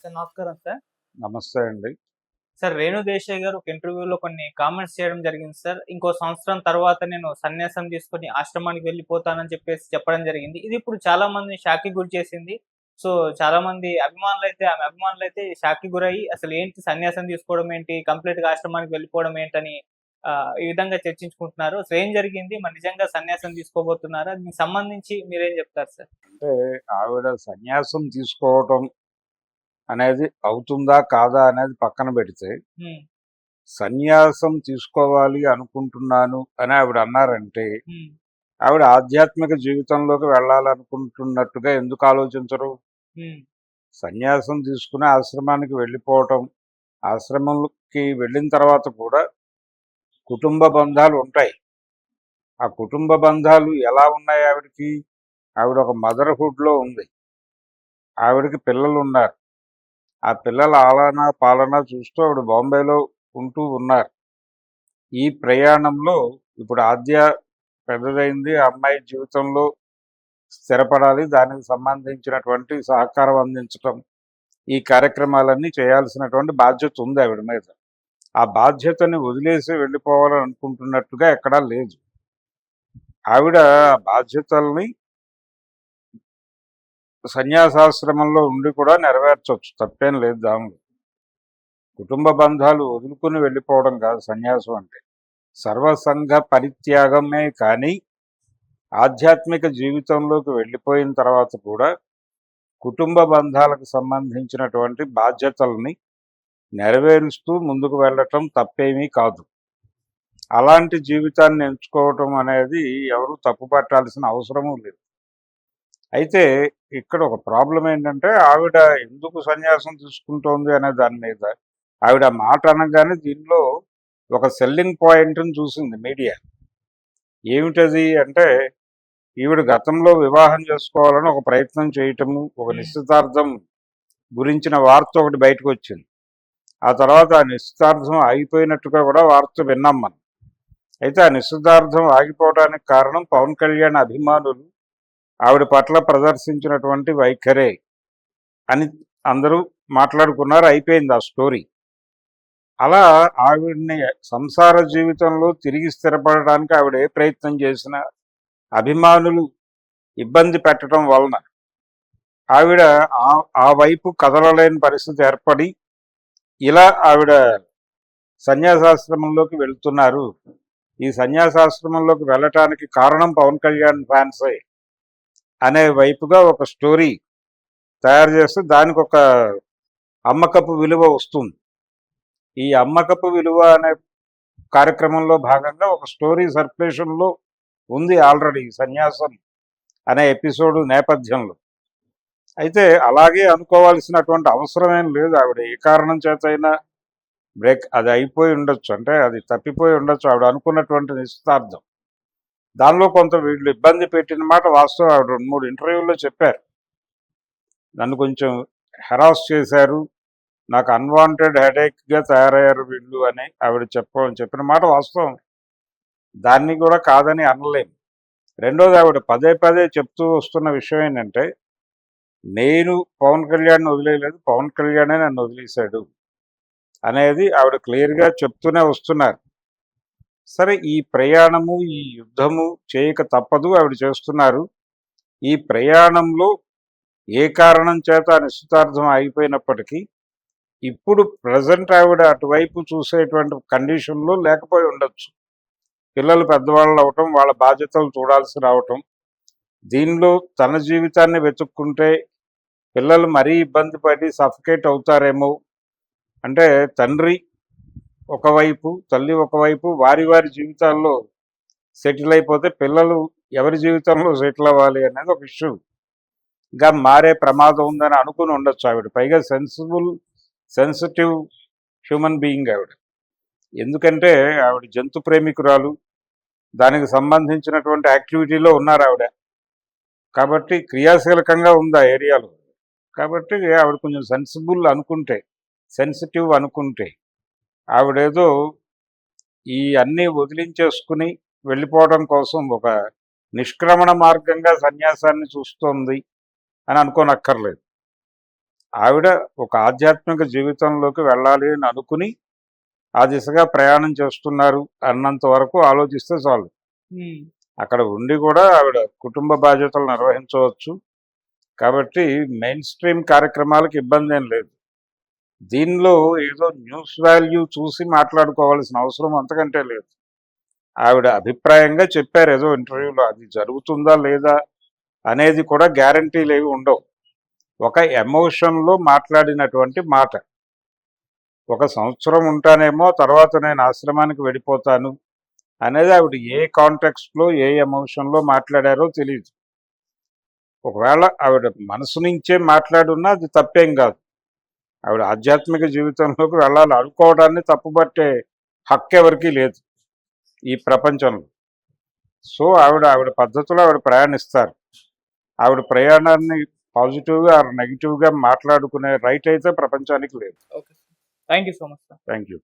Sir నమస్కారం sir. నమస్తే అండి. సార్ రేణు దేశాయ్ గారు ఒక ఇంటర్వ్యూలో కొన్ని కామెంట్స్ చేయడం జరిగింది సార్. ఇంకో సంవత్సరం తర్వాత నేను సన్యాసం తీసుకొని ఆశ్రమానికి వెళ్ళిపోతానని చెప్పేసి చెప్పడం జరిగింది. ఇది ఇప్పుడు చాలా మంది షాక్కి గురి చేసింది. సో చాలా మంది అభిమానులు అయితే ఆమె అభిమానులు అయితే షాక్కి గురయ్యి అసలు ఏంటి సన్యాసం తీసుకోవడం ఏంటి కంప్లీట్గా ఆశ్రమానికి వెళ్ళిపోవడం ఏంటని ఈ విధంగా చర్చించుకుంటున్నారు. అసలు ఏం జరిగింది? మరి నిజంగా సన్యాసం తీసుకోబోతున్నారా? దీనికి సంబంధించి మీరేం చెప్తారు సార్? అంటే ఆవిడ సన్యాసం తీసుకోవటం అనేది అవుతుందా కాదా అనేది పక్కన పెడితే సన్యాసం తీసుకోవాలి అనుకుంటున్నాను అని ఆవిడ అన్నారంటే ఆవిడ ఆధ్యాత్మిక జీవితంలోకి వెళ్ళాలనుకుంటున్నట్టుగా ఎందుకు ఆలోచించరు? సన్యాసం తీసుకుని ఆశ్రమానికి వెళ్ళిపోవటం ఆశ్రమంకి వెళ్ళిన తర్వాత కూడా కుటుంబ బంధాలు ఉంటాయి. ఆ కుటుంబ బంధాలు ఎలా ఉన్నాయి ఆవిడకి? ఆవిడ ఒక మదర్హుడ్లో ఉంది. ఆవిడకి పిల్లలు ఉన్నారు ఆ పిల్లల ఆలన పాలన చూస్తూ ఆవిడ బాంబేలో ఉంటూ ఉన్నారు. ఈ ప్రయాణంలో ఇప్పుడు ఆద్య పెద్దదైంది. ఆ అమ్మాయి జీవితంలో స్థిరపడాలి. దానికి సంబంధించినటువంటి సహకారం అందించటం ఈ కార్యక్రమాలన్నీ చేయాల్సినటువంటి బాధ్యత ఉంది ఆవిడ మీద. ఆ బాధ్యతని వదిలేసి వెళ్ళిపోవాలని అనుకుంటున్నట్టుగా ఎక్కడా లేదు. ఆవిడ ఆ బాధ్యతల్ని సన్యాసాశ్రమంలో ఉండి కూడా నెరవేర్చవచ్చు తప్పేం లేదు దానిలో. కుటుంబ బంధాలు వదులుకుని వెళ్ళిపోవడం కాదు సన్యాసం అంటే. సర్వసంఘ పరిత్యాగమే కానీ ఆధ్యాత్మిక జీవితంలోకి వెళ్ళిపోయిన తర్వాత కూడా కుటుంబ బంధాలకు సంబంధించినటువంటి బాధ్యతల్ని నెరవేరుస్తూ ముందుకు వెళ్ళటం తప్పేమీ కాదు. అలాంటి జీవితాన్ని ఎంచుకోవటం అనేది ఎవరు తప్పు పట్టాల్సిన అవసరమూ లేదు. అయితే ఇక్కడ ఒక ప్రాబ్లం ఏంటంటే ఆవిడ ఎందుకు సన్యాసం తీసుకుంటోంది అనే దాని మీద ఆవిడ మాట అనగానే దీనిలో ఒక సెల్లింగ్ పాయింట్ని చూసింది మీడియా. ఏమిటది అంటే ఈవిడ గతంలో వివాహం చేసుకోవాలని ఒక ప్రయత్నం చేయటము ఒక నిశ్చితార్థం గురించిన వార్త ఒకటి బయటకు వచ్చింది ఆ తర్వాత ఆ నిశ్చితార్థం ఆగిపోయినట్టుగా కూడా వార్త విన్నాం మనం. అయితే ఆ నిశ్చితార్థం ఆగిపోవడానికి కారణం పవన్ కళ్యాణ్ అభిమానులు ఆవిడ పట్ల ప్రదర్శించినటువంటి వైఖరే అని అందరూ మాట్లాడుకున్నారు అయిపోయింది ఆ స్టోరీ. అలా ఆవిడ్ని సంసార జీవితంలో తిరిగి స్థిరపడడానికి ఆవిడ ఏ ప్రయత్నం చేసినా అభిమానులు ఇబ్బంది పెట్టడం వలన ఆవిడ ఆ- ఆ వైపు కదలలేని పరిస్థితి ఏర్పడి ఇలా ఆవిడ సన్యాసాశ్రమంలోకి వెళ్తున్నారు. ఈ సన్యాసాశ్రమంలోకి వెళ్ళటానికి కారణం పవన్ కళ్యాణ్ ఫ్యాన్సే. అనే వైపుగా ఒక స్టోరీ తయారు చేస్తే దానికి ఒక అమ్మకపు విలువ వస్తుంది. ఈ అమ్మకపు విలువ అనే కార్యక్రమంలో భాగంగా ఒక స్టోరీ సర్క్యులేషన్లో ఉంది ఆల్రెడీ సన్యాసం అనే ఎపిసోడ్ నేపథ్యంలో. అయితే అలాగే అనుకోవాల్సినటువంటి అవసరం ఏం లేదు. ఆవిడ ఏ కారణం చేత బ్రేక్ అది అయిపోయి ఉండొచ్చు. అంటే అది తప్పిపోయి ఉండొచ్చు. ఆవిడ అనుకున్నటువంటి నిశ్చితార్థం. దానిలో కొంత వీళ్ళు ఇబ్బంది పెట్టిన మాట వాస్తవం. ఆవిడ రెండు మూడు ఇంటర్వ్యూల్లో చెప్పారు. నన్ను కొంచెం హెరాస్ చేశారు. నాకు అన్వాంటెడ్ హెడేక్గా తయారయ్యారు వీళ్ళు అని ఆవిడ చెప్పమని చెప్పిన మాట వాస్తవం. దాన్ని కూడా కాదని అనలేము రెండోది ఆవిడ పదే పదే చెప్తూ వస్తున్న విషయం ఏంటంటే నేను పవన్ కళ్యాణ్ వదిలేయలేదు. పవన్ కళ్యాణే నన్ను వదిలేశాడు అనేది ఆవిడ క్లియర్గా చెప్తూనే వస్తున్నారు. సరే ఈ ప్రయాణము ఈ యుద్ధము చేయక తప్పదు ఆవిడ చేస్తున్నారు. ఈ ప్రయాణంలో ఏ కారణం చేత నిశ్చితార్థం ఆగిపోయినప్పటికీ ఇప్పుడు ప్రజెంట్ ఆవిడ అటువైపు చూసేటువంటి కండిషన్లో లేకపోయి ఉండొచ్చు. పిల్లలు పెద్దవాళ్ళు అవటం వాళ్ళ బాధ్యతలు చూడాల్సి రావటం దీనిలో తన జీవితాన్ని వెతుక్కుంటే పిల్లలు మరీ ఇబ్బంది పడి సఫకేట్ అవుతారేమో. అంటే తండ్రి ఒకవైపు తల్లి ఒకవైపు వారి వారి జీవితాల్లో సెటిల్ అయిపోతే పిల్లలు ఎవరి జీవితంలో సెటిల్ అవ్వాలి అనేది ఒక ఇష్యూ. గా మారే ప్రమాదం ఉందని అనుకుని ఉండొచ్చు ఆవిడ. పైగా సెన్సిబుల్ సెన్సిటివ్ హ్యూమన్ బీయింగ్ ఆవిడ. ఎందుకంటే ఆవిడ జంతు ప్రేమికురాలు. దానికి సంబంధించినటువంటి యాక్టివిటీలో ఉన్నారు ఆవిడ. కాబట్టి క్రియాశీలకంగా ఉంది ఆ ఏరియాలో? కాబట్టి ఆవిడ కొంచెం సెన్సిబుల్ అనుకుంటే సెన్సిటివ్ అనుకుంటే ఆవిడేదో ఈ అన్నీ వదిలించేసుకుని వెళ్ళిపోవడం కోసం ఒక నిష్క్రమణ మార్గంగా సన్యాసాన్ని చూస్తోంది అని అనుకోనక్కర్లేదు. ఆవిడ ఒక ఆధ్యాత్మిక జీవితంలోకి వెళ్ళాలి అని అనుకుని ఆ దిశగా ప్రయాణం చేస్తున్నారు అన్నంత వరకు ఆలోచిస్తే చాలు. అక్కడ ఉండి కూడా ఆవిడ కుటుంబ బాధ్యతలు నిర్వహించవచ్చు. కాబట్టి మెయిన్ స్ట్రీమ్ కార్యక్రమాలకు ఇబ్బంది ఏం లేదు. దీనిలో ఏదో న్యూస్ వాల్యూ చూసి మాట్లాడుకోవాల్సిన అవసరం అంతకంటే లేదు. ఆవిడ అభిప్రాయంగా చెప్పారు ఏదో ఇంటర్వ్యూలో అది జరుగుతుందా లేదా అనేది కూడా గ్యారంటీలు ఏవి ఉండవు. ఒక ఎమోషన్లో మాట్లాడినటువంటి మాట. ఒక సంవత్సరం ఉంటానేమో తర్వాత నేను ఆశ్రమానికి వెళ్ళిపోతాను అనేది ఆవిడ ఏ కాంటెక్స్ట్లో ఏ ఎమోషన్లో మాట్లాడారో తెలియదు ఒకవేళ ఆవిడ మనసు నుంచే మాట్లాడున్నా అది తప్పేం కాదు. ఆవిడ ఆధ్యాత్మిక జీవితంలోకి వెళ్ళాలి. అనుకోవడాన్ని తప్పుపట్టే హక్కు ఎవరికీ లేదు ఈ ప్రపంచంలో. సో ఆవిడ ఆవిడ పద్ధతిలో ఆవిడ ప్రయాణిస్తారు. ఆవిడ ప్రయాణాన్ని పాజిటివ్గా ఆర్ నెగిటివ్గా మాట్లాడుకునే రైట్ అయితే ప్రపంచానికి లేదు. Okay thank you so much sir. Thank you